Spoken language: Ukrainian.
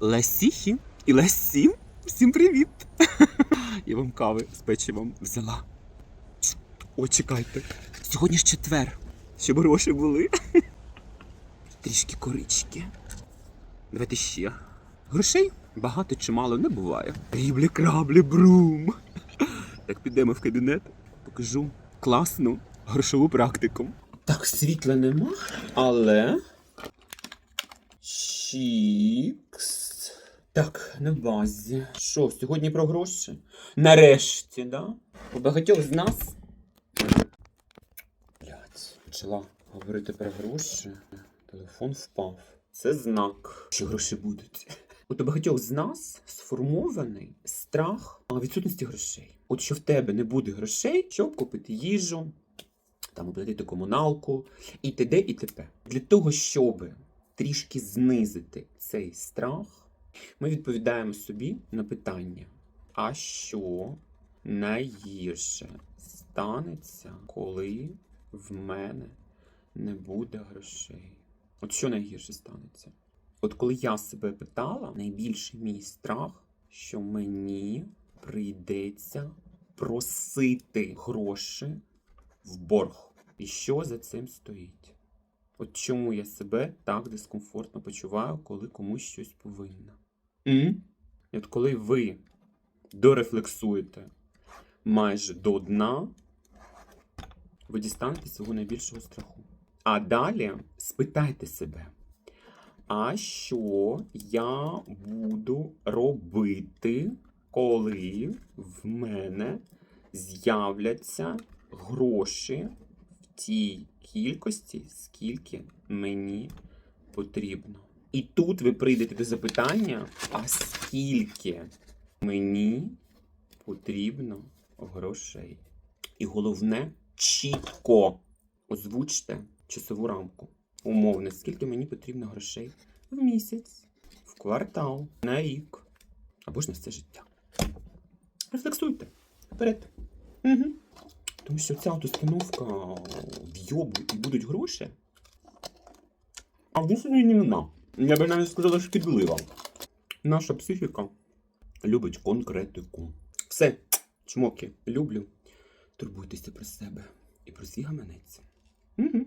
Лесіхі і Лесі. Всім привіт! Я вам кави з печивом взяла. О, чекайте. Сьогодні ж четвер. Щоб гроші були. Трішки корички. Давайте ще. Грошей багато чи мало не буває. Ріблі краблі брум. Так підемо в кабінет, покажу класну грошову практику. Так, світла нема, але. Чікс. Так, на базі. Що, сьогодні про гроші? Нарешті, да? У багатьох з нас. Блять, почала говорити про гроші. Телефон впав. Це знак, що гроші будуть. От у багатьох з нас сформований страх відсутності грошей. От що в тебе не буде грошей, щоб купити їжу, там оплатити комуналку і т.д. і т.п. Для того, щоб трішки знизити цей страх, ми відповідаємо собі на питання: а що найгірше станеться, коли в мене не буде грошей? От що найгірше станеться? От коли я себе питала, найбільший мій страх, що мені прийдеться просити гроші в борг. І що за цим стоїть? От чому я себе так дискомфортно почуваю, коли комусь щось повинна? І От коли ви дорефлексуєте майже до дна, ви дістанете свого найбільшого страху. А далі спитайте себе, а що я буду робити, коли в мене з'являться гроші в тій кількості, скільки мені потрібно? І тут ви прийдете до запитання, а скільки мені потрібно грошей? І головне, чітко озвучте часову рамку. Умовно, скільки мені потрібно грошей в місяць, в квартал, на рік або ж на все життя. Рефлексуйте. Вперед. Угу. Тому що ця от установка в'йобу і будуть гроші. А досить не вона. Я би навіть сказала, шкідлива. Наша психіка любить конкретику. Все, чмоки, люблю. Турбуйтеся про себе і про свій гаманець. Угу.